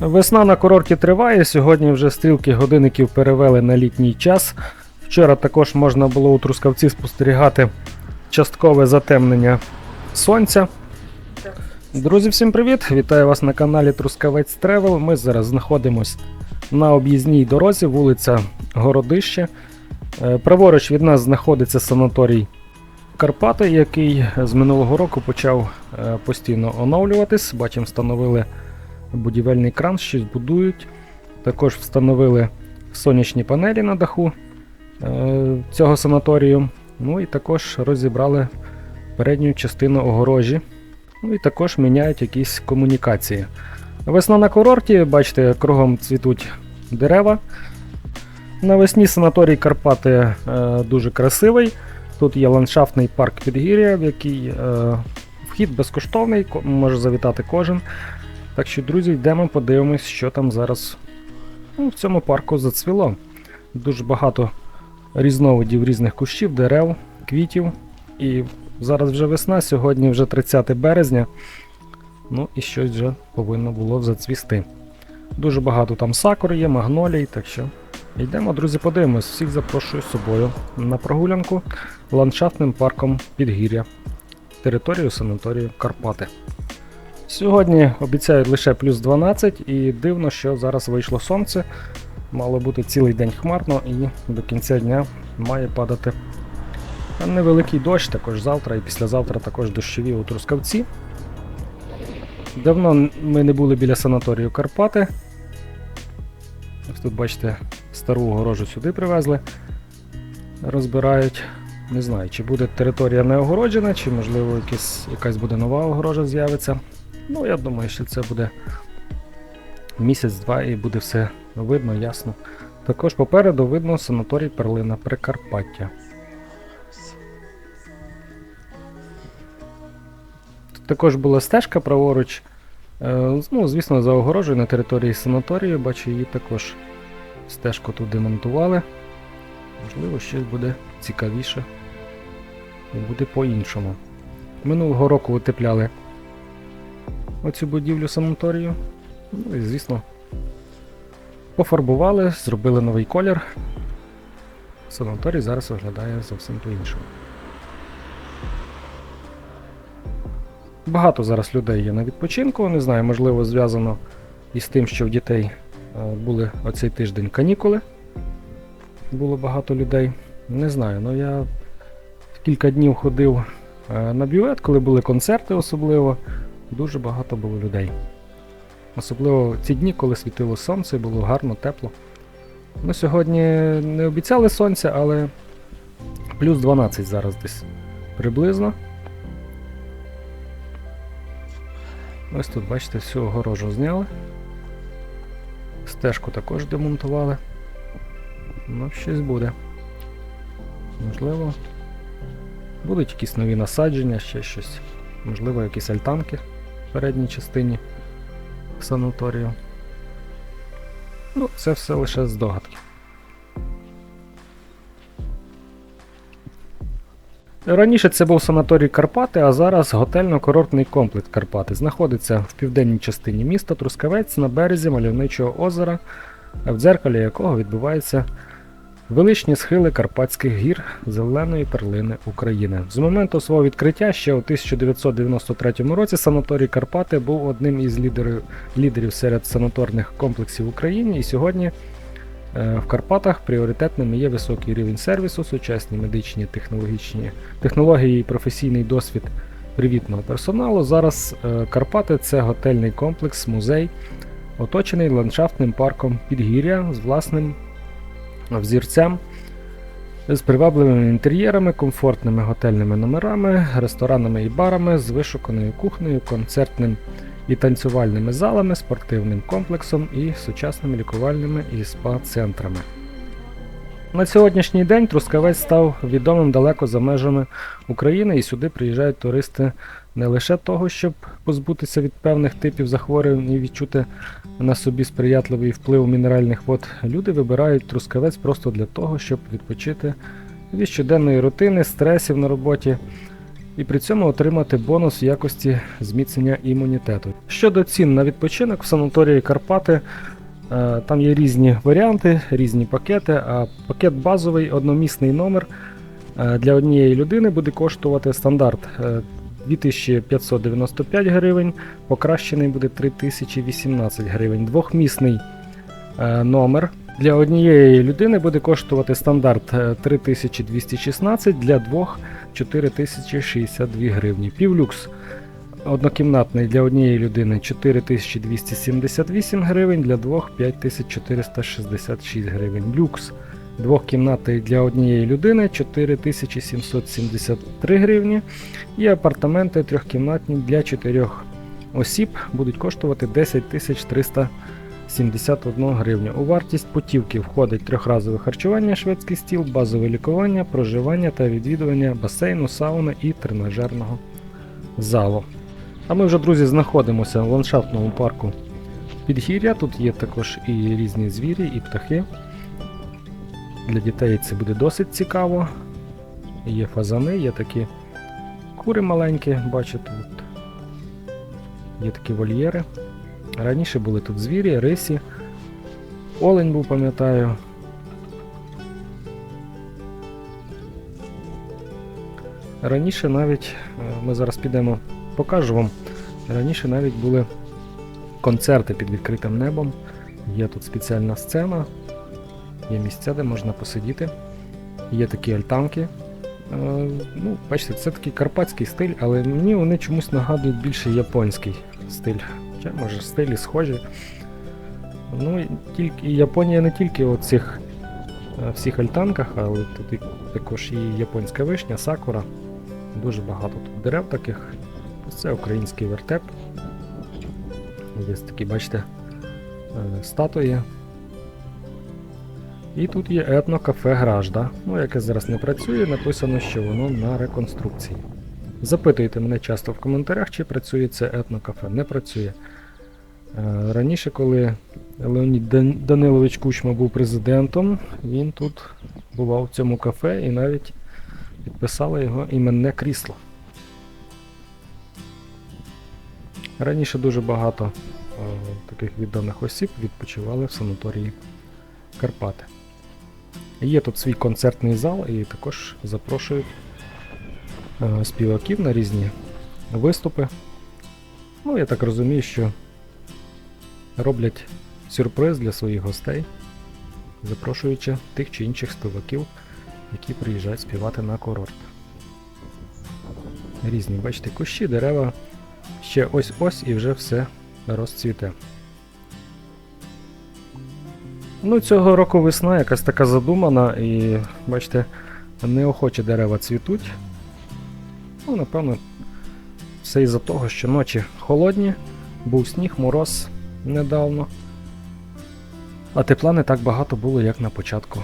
Весна на курорті триває. Сьогодні вже стрілки годинників перевели на літній час. Вчора також можна було у Трускавці спостерігати часткове затемнення сонця. Друзі, всім привіт! Вітаю вас на каналі Трускавець Тревел. Ми зараз знаходимось на об'їзній дорозі, вулиця Городище. Е, Праворуч від нас знаходиться санаторій Карпати, який з минулого року почав е, постійно оновлюватись. Бачимо, встановили будівельний кран, щось будують. Також встановили сонячні панелі на даху е, цього санаторію. Ну і також розібрали передню частину огорожі. Ну і також міняють якісь комунікації. Весна на курорті, бачите, кругом цвітуть дерева. Навесні санаторій Карпати е, дуже красивий. Тут є ландшафтний парк Підгір'я, в який е, вхід безкоштовний, може завітати кожен. Так що, друзі, йдемо подивимось, що там зараз ну, в цьому парку зацвіло. Дуже багато різновидів різних кущів, дерев, квітів. І зараз вже весна, сьогодні вже 30 березня. Ну і щось вже повинно було зацвісти. Дуже багато там сакур є, магнолій, так що йдемо, друзі, подивимось. Всіх запрошую з собою на прогулянку ландшафтним парком Підгір'я, територію санаторію Карпати. Сьогодні обіцяють лише плюс 12 і дивно, що зараз вийшло сонце. Мало бути цілий день хмарно і до кінця дня має падати невеликий дощ, також завтра і післязавтра також дощові у Трускавці. Давно ми не були біля санаторію Карпати. Ось тут, бачите, стару огорожу сюди привезли. Розбирають. Не знаю, чи буде територія не огороджена, чи можливо якась, якась буде нова огорожа з'явиться. Ну, я думаю, що це буде місяць-два і буде все видно, ясно. Також попереду видно санаторій Перлина Прикарпаття. Тут також була стежка праворуч. Е, ну, звісно, за огорожею на території санаторію, бачу, її також стежку тут демонтували. Можливо, щось буде цікавіше і буде по-іншому. Минулого року утепляли оцю будівлю санаторію. Ну і, звісно, пофарбували, зробили новий колір. Санаторій зараз виглядає зовсім по-іншому. Багато зараз людей є на відпочинку, не знаю, можливо, зв'язано із тим, що в дітей е, були оцей тиждень канікули. Було багато людей. Не знаю, ну я кілька днів ходив е, на бювет, коли були концерти особливо. Дуже багато було людей. Особливо ці дні, коли світило сонце, було гарно, тепло. Ну, сьогодні не обіцяли сонця, але плюс 12 зараз десь приблизно. Ось тут, бачите, всю огорожу зняли. Стежку також демонтували. Ну, щось буде. Можливо, будуть якісь нові насадження, ще щось. Можливо, якісь альтанки передній частині санаторію. Ну, це все лише здогадки. Раніше це був санаторій Карпати, а зараз готельно-курортний комплекс Карпати. Знаходиться в південній частині міста Трускавець на березі мальовничого озера, в дзеркалі якого відбуваються величні схили Карпатських гір зеленої перлини України. З моменту свого відкриття ще у 1993 році санаторій Карпати був одним із лідерів, лідерів серед санаторних комплексів в Україні і сьогодні Е, В Карпатах пріоритетним є високий рівень сервісу, сучасні медичні технологічні технології і професійний досвід привітного персоналу. Зараз е, Карпати це готельний комплекс, музей, оточений ландшафтним парком Підгір'я з власним взірцем, з привабливими інтер'єрами, комфортними готельними номерами, ресторанами і барами, з вишуканою кухнею, концертним і танцювальними залами, спортивним комплексом і сучасними лікувальними і спа-центрами. На сьогоднішній день Трускавець став відомим далеко за межами України, і сюди приїжджають туристи не лише того, щоб позбутися від певних типів захворювань і відчути на собі сприятливий вплив мінеральних вод. Люди вибирають Трускавець просто для того, щоб відпочити від щоденної рутини, стресів на роботі і при цьому отримати бонус в якості зміцнення імунітету. Щодо цін на відпочинок в санаторії Карпати, е, там є різні варіанти, різні пакети, а пакет базовий одномісний номер е, для однієї людини буде коштувати стандарт е, 2595 гривень, покращений буде 3018 гривень. Двохмісний е, номер для однієї людини буде коштувати стандарт е, 3216, для двох 4062 гривні. Півлюкс однокімнатний для однієї людини 4278 гривень, для двох 5466 гривень. Люкс двохкімнатний для однієї людини 4773 гривні. І апартаменти трьохкімнатні для чотирьох осіб будуть коштувати 10 371 гривню. У вартість путівки входить трьохразове харчування, шведський стіл, базове лікування, проживання та відвідування басейну, сауни і тренажерного залу. А ми вже, друзі, знаходимося в ландшафтному парку Підгір'я. Тут є також і різні звірі, і птахи. Для дітей це буде досить цікаво. Є фазани, є такі кури маленькі, бачите тут. Є такі вольєри. Раніше були тут звірі, рисі. Олень був, пам'ятаю. Раніше навіть, е, ми зараз підемо, покажу вам. Раніше навіть були концерти під відкритим небом. Є тут спеціальна сцена, є місця, де можна посидіти. Є такі альтанки. Е, ну, бачите, це такий карпатський стиль, але мені вони чомусь нагадують більше японський стиль. Хоча, може, стилі схожі. Ну, тільки Японія не тільки у цих е, всіх альтанках, але тут також і японська вишня, сакура. Дуже багато тут дерев таких. Це український вертеп. Є такі, бачите, е, статуї. І тут є етнокафе Гражда, ну, яке зараз не працює, написано, що воно на реконструкції. Запитуйте мене часто в коментарях, чи працює це етнокафе. Не працює. Е, Раніше, коли Леонід Данилович Кучма був президентом, він тут бував в цьому кафе і навіть підписали його іменне крісло. Раніше дуже багато е, таких відомих осіб відпочивали в санаторії Карпати. Є тут свій концертний зал і також запрошують е, співаків на різні виступи. Ну, я так розумію, що роблять сюрприз для своїх гостей, запрошуючи тих чи інших співаків, які приїжджають співати на курорт. Різні, бачите, кущі, дерева. Ще ось-ось і вже все розцвіте. Ну, цього року весна якась така задумана, і бачите, неохоче дерева цвітуть. Ну, напевно, все із-за того, що ночі холодні, був сніг, мороз недавно. А тепла не так багато було, як на початку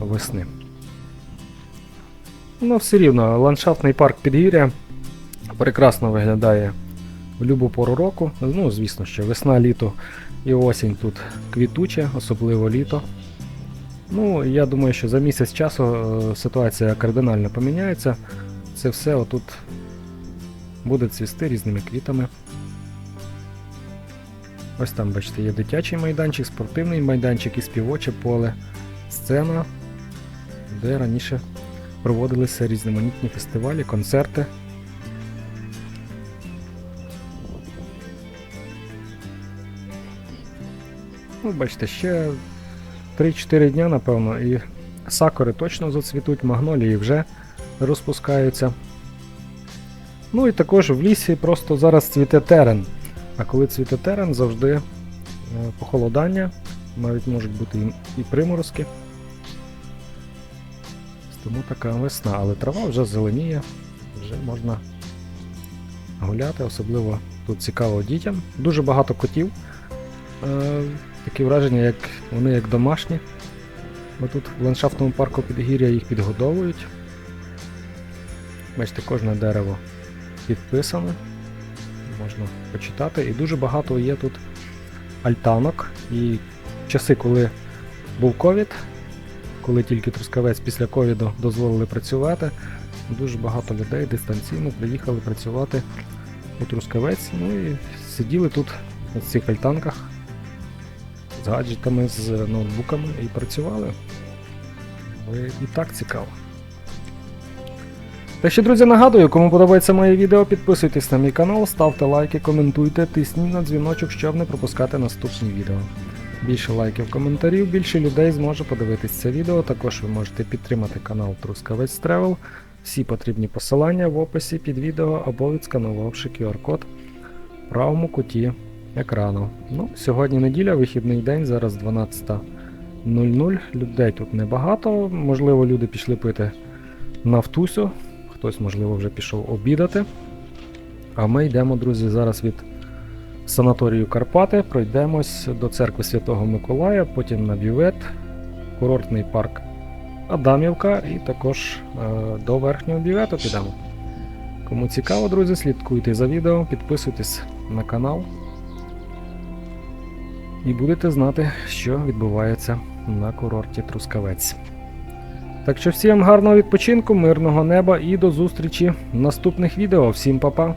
весни. Ну, все рівно, ландшафтний парк Підгір'я прекрасно виглядає в любу пору року. Ну, звісно, що весна, літо і осінь тут квітуче, особливо літо. Ну, я думаю, що за місяць часу е, ситуація кардинально поміняється. Це все отут буде цвісти різними квітами. Ось там, бачите, є дитячий майданчик, спортивний майданчик і співоче поле, сцена, де раніше проводилися різноманітні фестивалі, концерти. Ну, бачите, ще 3-4 дня, напевно, і сакури точно зацвітуть, магнолії вже розпускаються. Ну і також в лісі просто зараз цвіте терен. А коли цвіте терен, завжди е, похолодання, навіть можуть бути і, приморозки. Тому така весна, але трава вже зеленіє, вже можна гуляти, особливо тут цікаво дітям. Дуже багато котів. Такі враження, як вони як домашні. Бо тут в ландшафтному парку Підгір'я їх підгодовують. Бачите, кожне дерево підписане. Можна почитати. І дуже багато є тут альтанок. І часи, коли був ковід, коли тільки Трускавець після ковіду дозволили працювати, дуже багато людей дистанційно приїхали працювати у Трускавець. Ну і сиділи тут на цих альтанках з гаджетами, з ноутбуками і працювали. І так цікаво. Так що, друзі, нагадую, кому подобається моє відео, підписуйтесь на мій канал, ставте лайки, коментуйте, тисніть на дзвіночок, щоб не пропускати наступні відео. Більше лайків, коментарів, більше людей зможе подивитись це відео. Також ви можете підтримати канал Трускавець Travel. Всі потрібні посилання в описі під відео або відсканувавши QR-код в правому куті екрану. Ну, сьогодні неділя, вихідний день, зараз 12.00. Людей тут небагато. Можливо, люди пішли пити нафтусю, хтось, можливо, вже пішов обідати. А ми йдемо, друзі, зараз від санаторію Карпати, пройдемось до церкви Святого Миколая, потім на бювет, курортний парк Адамівка і також е, до верхнього бювету підемо. Кому цікаво, друзі, слідкуйте за відео, підписуйтесь на канал. І будете знати, що відбувається на курорті Трускавець. Так що всім гарного відпочинку, мирного неба і до зустрічі в наступних відео. Всім па-па!